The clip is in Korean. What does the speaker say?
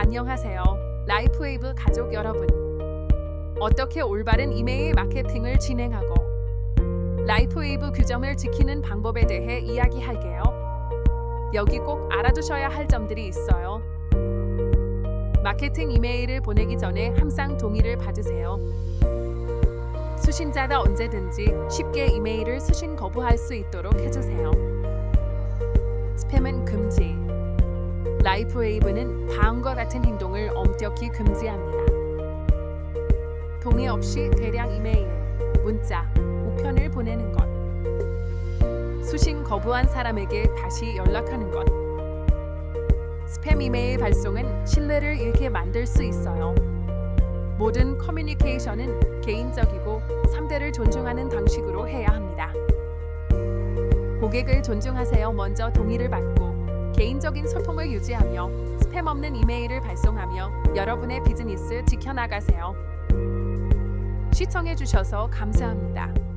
안녕하세요. 라이프웨이브 가족 여러분. 어떻게 올바른 이메일 마케팅을 진행하고 라이프웨이브 규정을 지키는 방법에 대해 이야기할게요. 여기 꼭 알아두셔야 할 점들이 있어요. 마케팅 이메일을 보내기 전에 항상 동의를 받으세요. 수신자가 언제든지 쉽게 이메일을 수신 거부할 수 있도록 해주세요. 스팸은 금지. 라이프웨이브는 다음과 같은 행동을 엄격히 금지합니다. 동의 없이 대량 이메일, 문자, 우편을 보내는 것. 수신 거부한 사람에게 다시 연락하는 것. 스팸 이메일 발송은 신뢰를 잃게 만들 수 있어요. 모든 커뮤니케이션은 개인적이고 상대를 존중하는 방식으로 해야 합니다. 고객을 존중하세요. 먼저 동의를 받고 개인적인 소통을 유지하며 스팸 없는 이메일을 발송하며 여러분의 비즈니스 지켜나가세요. 시청해 주셔서 감사합니다.